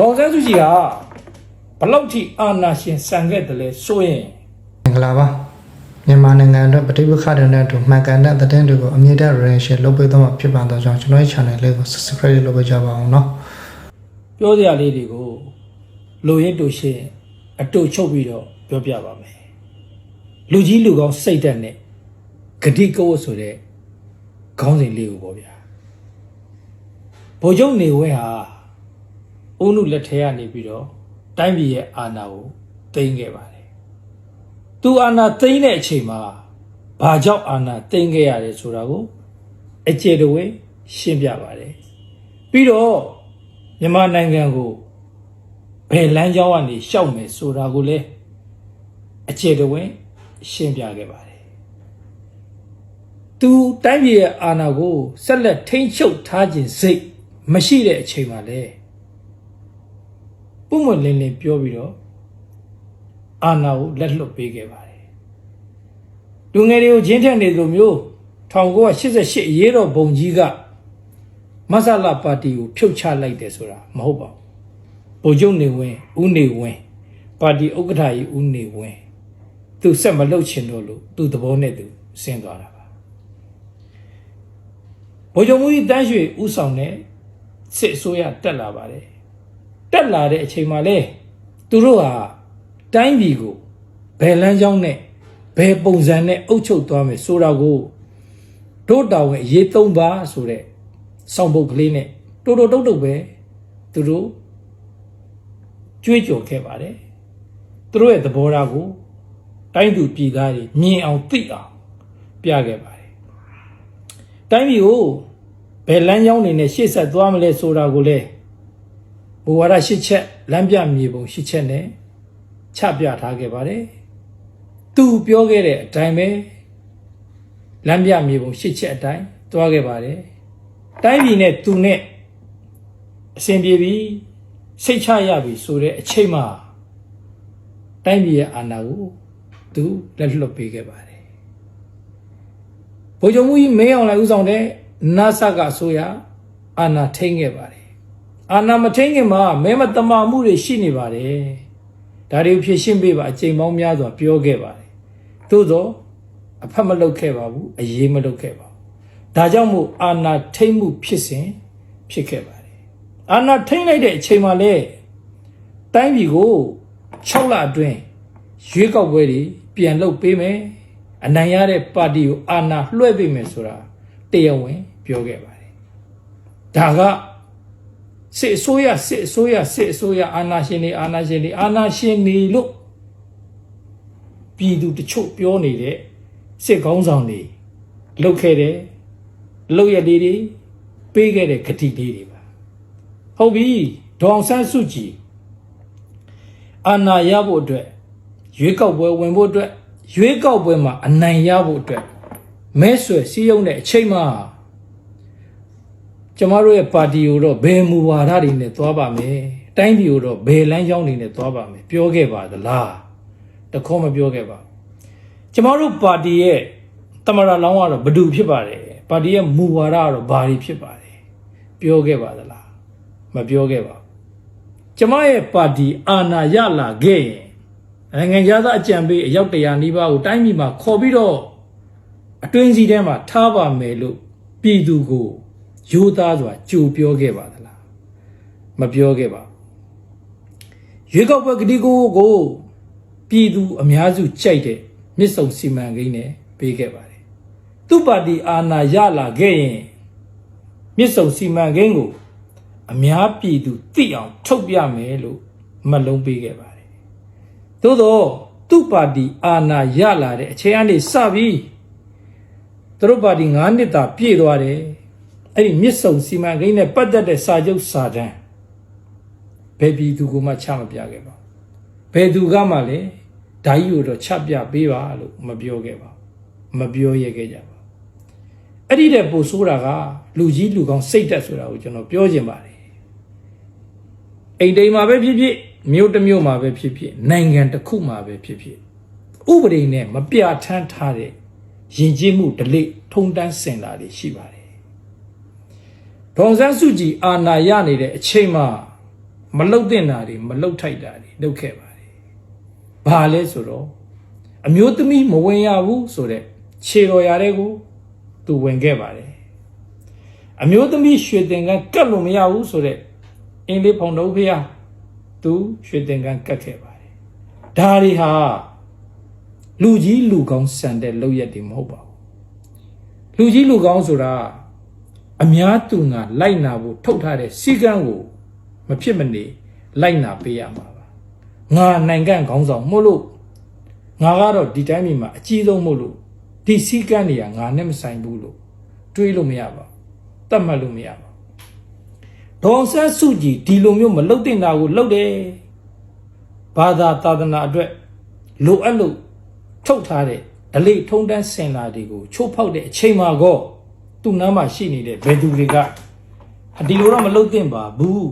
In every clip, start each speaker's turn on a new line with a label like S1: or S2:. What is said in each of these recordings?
S1: ဒေါ်စန်းစုကြည်ကဘလောက်ထိအာနာရှင်ဆန်ခဲ့တယ်လဲဆိုရင်
S2: မင်္ဂလာပါမြန်မာနိုင်ငံအတွက်ပဋိပက္ခတွေနဲ့အတူမှန်ကန်တဲ့သတင်းတွေကိုအမြင့်တဲ့ relation လုပ်ပေးသွားမှာဖြစ်ပါတော့ကြောင့်ကျွန်တော်ရဲ့ channel လေးကို subscribe လုပ်ပေးကြပါအောင်เนาะ
S1: ပြောစရာလေးတွေကိုလိုရင်းတူရှင်အတူချုပ်ပြီးတော့ပြောပြပါမယ်လူကြီးလူကောင်းစိတ်တက်နဲ့ဂတိကဝတ်ဆိုတဲ့ခေါင်းစဉ်လေးကိုပေါ့ဗျာဗိုလ်ချုပ်နေဝဲဟာ အုံနုလက်ထဲကနေပြီးတော့တိုင်းပြည်ရဲ့အာဏာကိုသိမ်းခဲ့ပါတယ်သူအာဏာသိမ်းတဲ့အချိန်မှာဘာကြောင့်အာဏာသိမ်းခဲ့ရတယ်ဆိုတာကိုအကျေတဝဲရှင်းပြပါတယ်ပြီးတော့မြန်မာနိုင်ငံကိုဘယ်လမ်းကြောင်းကနေရှောက်မယ်ဆိုတာကိုလည်းအကျေတဝဲရှင်းပြခဲ့ပါတယ်သူတိုင်းပြည်ရဲ့အာဏာကိုဆက်လက်ထိန်းချုပ်ထားခြင်းစိတ်မရှိတဲ့အချိန်မှာလည်း ပုံမလင်းလင်းပြောပြီးတော့အာဏာကိုလက်လွတ်ပေးခဲ့ပါတယ်လူငယ်တွေကိုချင်းထက်နေသလိုမျိုး1988အရေးတော်ဘုံကြီးကမဆလာပါတီကိုဖြုတ်ချလိုက်တယ်ဆိုတာမဟုတ်ပါဘူးဗိုလ်ချုပ်နေဝင်ဦးနေဝင်ပါတီဥက္ကဋ္ဌကြီးဦးနေဝင်သူဆက်မလုပ်ချင်တော့လို့သူသဘောနဲ့သူဆင်းသွားတာပါဗိုလ်ချုပ်မူကြီးတန်းရွှေဥဆောင်တဲ့စစ်အစိုးရတက်လာပါတယ် တက်လာတဲ့အချိန်မှာလေသူတို့ဟာတိုင်းပြည်ကိုဘယ်လမ်းကြောင်းနဲ့ဘယ်ပုံစံနဲ့အုပ်ချုပ်သွားမယ်ဆိုတာကိုတို့တော်ဝင်အရေးသုံးပါဆိုတဲ့စောင့်ပုတ်ကလေးနဲ့တိုးတိုးတုတ်တုတ်ပဲသူတို့ကြွေးကြော်ခဲ့ပါတယ်သူတို့ရဲ့သဘောထားကိုတိုင်းသူပြည်သားတွေမြင်အောင်သိအောင်ပြခဲ့ပါတယ်တိုင်းပြည်ကိုဘယ်လမ်းကြောင်းနေနဲ့ရှေ့ဆက်သွားမလဲဆိုတာကိုလည်းဘ ဝရရှစ်ချက်လမ်းပြမြေပုံရှစ်ချက်နဲ့ချပြထားခဲ့ပါတယ်သူပြောခဲ့တဲ့အတိုင်းပဲလမ်းပြမြေပုံရှစ်ချက်အတိုင်းသွားခဲ့ပါတယ်တိုင်းပြည်နဲ့သူနဲ့အစဉ်ပြေပြီးစိတ်ချရပြီဆိုတဲ့အချိန်မှာတိုင်းပြည်ရဲ့အာဏာကိုသူလက်လွတ်ပေးခဲ့ပါတယ်ဗိုလ်ချုပ်မှုကြီးမင်းအောင်လှိုင်ဦးဆောင်တဲ့နာဆာကအစိုးရအာဏာထိန်းခဲ့ပါတယ် အာဏာမထိန်းခင်မှာမဲမတမာမှုတွေရှိနေပါတယ်ဒါတွေဖြည့်ရှင်းပေးပါအချိန်ပေါင်းများစွာပြောခဲ့ပါတယ်သို့တော့အဖက်မလုပ်ခဲ့ပါဘူးအရေးမလုပ်ခဲ့ပါဘူးဒါကြောင့်မို့အာဏာထိန်းမှုဖြစ်စဉ်ဖြစ်ခဲ့ပါတယ်အာဏာထိန်းလိုက်တဲ့အချိန်မှာလေတိုင်းပြည်ကို6လအတွင်းရွေးကောက်ပွဲတွေပြန်လုပ်ပေးမယ်အနိုင်ရတဲ့ပါတီကိုအာဏာလွှဲပေးမယ်ဆိုတာတရားဝင်ပြောခဲ့ပါတယ်ဒါက စစ်အစိုးရစစ်အစိုးရစစ်အစိုးရအာဏာရှင်တွေအာဏာရှင်တွေအာဏာရှင်တွေလို့ပြည်သူတချို့ပြောနေတဲ့စစ်ကောင်းဆောင်တွေလုတ်ခဲ့တယ်လုတ်ရလေးတွေပေးခဲ့တဲ့ဂတိလေးတွေပါဟုတ်ပြီဒေါအောင်ဆန်းစုကြည်အာဏာရဖို့အတွက်ရွေးကောက်ပွဲဝင်ဖို့အတွက်ရွေးကောက်ပွဲမှာအနိုင်ရဖို့အတွက်မဲဆွယ်စည်းရုံးတဲ့အချိန်မှာ ကျမတို့ရဲ့ပါတီကိုတော့ဘယ်မူဝါဒတွေနဲ့သွားပါမယ်တိုင်းပြည်ကိုတော့ဘယ်လမ်းကြောင်းတွေနဲ့သွားပါမယ်ပြောခဲ့ပါသလားတခေါမပြောခဲ့ပါဘူးကျမတို့ပါတီရဲ့တမရလောင်းကတော့ဘယ်သူဖြစ်ပါတယ်ပါတီရဲ့မူဝါဒကတော့ဘာတွေဖြစ်ပါတယ်ပြောခဲ့ပါသလားမပြောခဲ့ပါဘူးကျမရဲ့ပါတီအာဏာရလာခဲ့ရင်နိုင်ငံသားအကြံပေးအယောက်တရာနီးပါးကိုတိုင်းပြည်မှာခေါ်ပြီးတော့အတွင်းစည်းထဲမှာထားပါမယ်လို့ပြည်သူကို ယူသားစွာကြိုပြောခဲ့ပါသလားမပြောခဲ့ပါဘူးရွေးကောက်ပွဲကတိကိုကိုပြည်သူအများစုကြိုက်တဲ့မြစ်ဆုံစီမံကိန်းနဲ့ပေးခဲ့ပါတယ်သူ့ပါတီအာဏာရလာခဲ့ရင်မြစ်ဆုံစီမံကိန်းကိုအများပြည်သူသိအောင်ထုတ်ပြမယ်လို့မလုံးပေးခဲ့ပါတယ်သို့တော့သူ့ပါတီအာဏာရလာတဲ့အချိန်ကနေစပြီးသူတို့ပါတီ9နှစ်တာပြည့်သွားတယ် အဲ့ဒီမြစ်ဆုံစီမံကိန်းနဲ့ပတ်သက်တဲ့စာချုပ်စာတမ်းဘယ်ပြည်သူကမှချမပြခဲ့ပါဘူးဘယ်သူကမှလည်းဓာကြီးကိုတော့ချပြပေးပါလို့မပြောခဲ့ပါဘူးမပြောရခဲ့ကြပါဘူးအဲ့ဒီတဲ့ပို့ဆိုးတာကလူကြီးလူကောင်းစိတ်တက်ဆိုတာကိုကျွန်တော်ပြောချင်ပါတယ်အိမ်တိမ်မှာပဲဖြစ်ဖြစ်မြို့တစ်မြို့မှာပဲဖြစ်ဖြစ်နိုင်ငံတစ်ခုမှာပဲဖြစ်ဖြစ်ဥပဒေနဲ့မပြဋ္ဌာန်းထားတဲ့ယဉ်ကျေးမှုဓလေ့ထုံတန်းစင်လာတွေရှိပါတယ် ဒေါန်ဆန်းစုကြည်အာဏာရနေတဲ့အချိန်မှာမလုတ်တင်တာတွေမလုတ်ထိုက်တာတွေလုပ်ခဲ့ပါတယ်။ဘာလဲဆိုတော့အမျိုးသမီးမဝင်ရဘူးဆိုတဲ့ခြေတော်ရတဲ့ကိုသူဝင်ခဲ့ပါတယ်။အမျိုးသမီးရွှေတင်ကန်းကတ်လို့မရဘူးဆိုတဲ့အင်းလေးဖောင်တော်ဖေးသူရွှေတင်ကန်းကတ်ခဲ့ပါတယ်။ဒါတွေဟာလူကြီးလူကောင်းဆန်တဲ့လုပ်ရက်တွေမဟုတ်ပါဘူး။လူကြီးလူကောင်းဆိုတာ အများသူငါလိုက်နာဖို့ထုတ်ထားတဲ့စီကံကိုမဖြစ်မနေလိုက်နာပေးရမှာပါငါနိုင်ငံခေါင်းဆောင်မို့လို့ငါကတော့ဒီတိုင်းပြည်မှာအကြီးဆုံးမို့လို့ဒီစီကံတွေကငါနဲ့မဆိုင်ဘူးလို့တွေးလို့မရပါဘူးတတ်မှတ်လို့မရပါဘူးဒေါအောင်ဆန်းစုကြည်ဒီလိုမျိုးမလုတ်တင်တာကိုလုတ်တယ်ဘာသာသာသနာအတွက်လိုအပ်လို့ထုတ်ထားတဲ့ဒလိထုံးတန်းစင်လာတွေကိုချိုးဖောက်တဲ့အချိန်မှာကော သူ့နားမှာရှိနေတဲ့ဘယ်သူတွေကဒီလိုတော့မလုတ်တင်ပါဘူး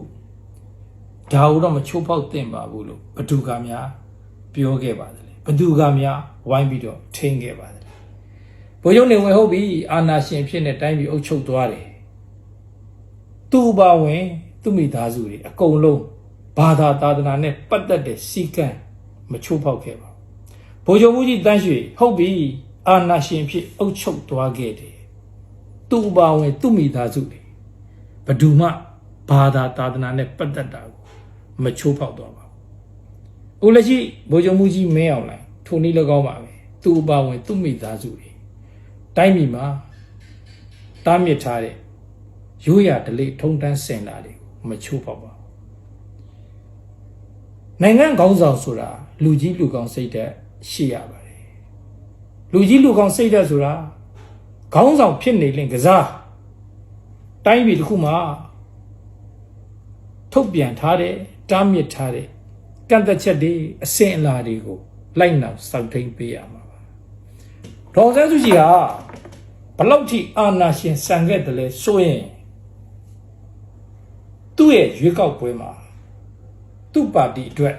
S1: ဒါဟုတော့မချိုးဖောက်တင်ပါဘူးလို့ဘသူကများပြောခဲ့ပါတယ်လေဘသူကများဝိုင်းပြီးတော့ထိန်းခဲ့ပါတယ်ဘိုးချုပ်နေဝင်ဟုတ်ပြီအာနာရှင်ဖြစ်နေတိုင်းပြည်အုပ်ချုပ်သွားတယ်သူ့ပါဝင် သူ့မိသားစုတွေအကုန်လုံးဘာသာသာသနာနဲ့ပတ်သက်တဲ့စီကံမချိုးဖောက်ခဲ့ပါဘူးဘိုးချုပ်ဦးကြီးတန်းရွှေဟုတ်ပြီအာနာရှင်ဖြစ်အုပ်ချုပ်သွားခဲ့တယ် သူ့ပါဝင် သူ့မိသားစုတွေဘယ်သူမှဘာသာသာသနာနဲ့ပတ်သက်တာကိုမချိုးဖောက်တော့ပါဘူး။ဦးလက်ရှိဗိုလ်ချုပ်မှုကြီးမင်းအောင်လိုင်ထိုနည်း၎င်းပါပဲ။သူ့ပါဝင် သူ့မိသားစုတွေတိုင်းပြည်မှာတားမြစ်ထားတဲ့ရိုးရာဓလေ့ထုံတန်းစင်လာတွေကိုမချိုးဖောက်ပါဘူး။နိုင်ငံခေါင်းဆောင်ဆိုတာလူကြီးလူကောင်းစိတ်သက်ရှိရပါတယ်။လူကြီးလူကောင်းစိတ်သက်ဆိုတာ ခေါင်းဆောင်ဖြစ်နေလင်ကစားတိုင်းပြည်တစ်ခုမှာထုတ်ပြန်ထားတဲ့တားမြစ်ထားတဲ့ကန့်သက်ချက်တွေအစင်အလာတွေကိုလိုက်နောက်စောင့်ထိန်ပေးရမှာပါဒေါ်စန်းစုကြည်ကဘလောက်ထိအာနာရှင်ဆန်ခဲ့တယ်လဲဆိုရင်သူ့ရဲ့ရွေးကောက်ပွဲမှာသူ့ပါတီအတွက်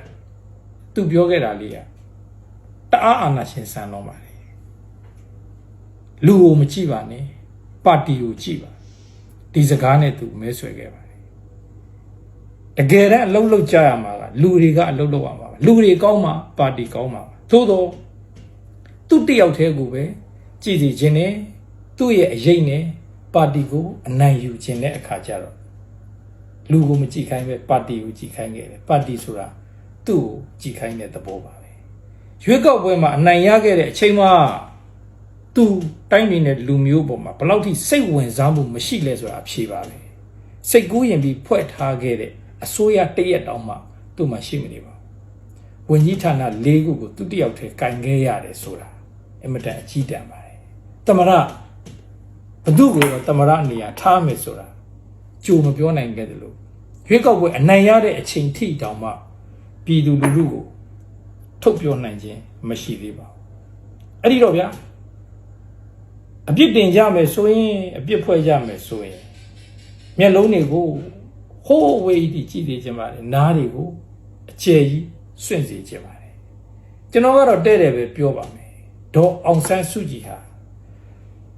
S1: သူပြောခဲ့တာလေးကတအားအာနာရှင်ဆန်တော့ပါလေ လူကိုမကြည့်ပါနဲ့ပါတီကိုကြည့်ပါဒီစကားနဲ့သူမဲဆွဲခဲ့ပါတယ်တကယ်တမ်းအလုံးလုံးကြရမှာကလူတွေကအလုံးလုံးရမှာပါလူတွေကောင်းမှပါတီကောင်းမှာပါသို့တော့သူ့တယောက်တည်းကိုပဲကြည်စီခြင်းနဲ့သူ့ရဲ့အရေးနဲ့ပါတီကိုအနိုင်ယူခြင်းတဲ့အခါကျတော့လူကိုမကြည့်ခိုင်းပဲပါတီကိုကြည့်ခိုင်းခဲ့တယ်ပါတီဆိုတာသူ့ကိုကြည့်ခိုင်းတဲ့သဘောပါပဲရွေးကောက်ပွဲမှာအနိုင်ရခဲ့တဲ့အချိန်မှာသူ တိုင်းပြည်နဲ့လူမျိုးပေါ်မှာဘယ်လောက်ထိစိတ်ဝင်စားမှုမရှိလဲဆိုတာအဖြေပါပဲစိတ်ကူးရင်ပြီးဖွဲ့ထားခဲ့တဲ့အစိုးရတရက်တောင်မှသူ့မှာရှိမနေပါဘူးဝင်ကြီးဌာန၄ခုကိုသူတယောက်တည်းကင်ခဲ့ရတယ်ဆိုတာအင်မတန်အကြီးတန်းပါတယ်တမရဘသူ့ကိုတော့တမရနေရာထားမယ်ဆိုတာကြိုမပြောနိုင်ခဲ့တယ်လို့ရွေးကောက်ပွဲအနိုင်ရတဲ့အချိန်ထိတောင်မှပြည်သူလူထုကိုထုတ်ပြောနိုင်ခြင်းမရှိသေးပါဘူးအဲ့ဒီတော့ဗျာ အပြစ်တင်ကြမယ်ဆိုရင်အပြစ်ဖွဲ့ကြမယ်ဆိုရင်မျက်လုံးတွေကိုဟိုးဝေးဒီကြည့်နေကြပါလေနားတွေကိုအကျယ်ကြီးစွန့်စေကြပါလေကျွန်တော်ကတော့တဲ့တယ်ပဲပြောပါမယ်ဒေါ်အောင်ဆန်းစုကြည်ဟာ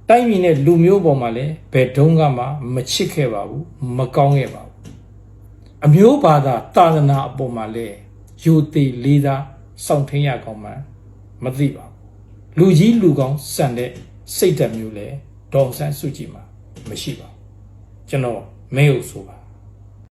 S1: တိုင်းပြည်နဲ့လူမျိုးပေါ်မှာလည်းဘယ်တုန်းကမှမချစ်ခဲ့ပါဘူးမကောင်းခဲ့ပါဘူးအမျိုးဘာသာသာသနာအပေါ်မှာလည်းယူသေးလေးသားစောင့်ထင်းရကောင်းမှမသိပါဘူးလူကြီးလူကောင်းစံတဲ့ စိတ်ဓာတ်မျိုးလည်းဒေါ်အောင်ဆန်းစုကြည်မှာမရှိပါဘူးကျွန်တော်မဲဟုတ်ဆိုပါ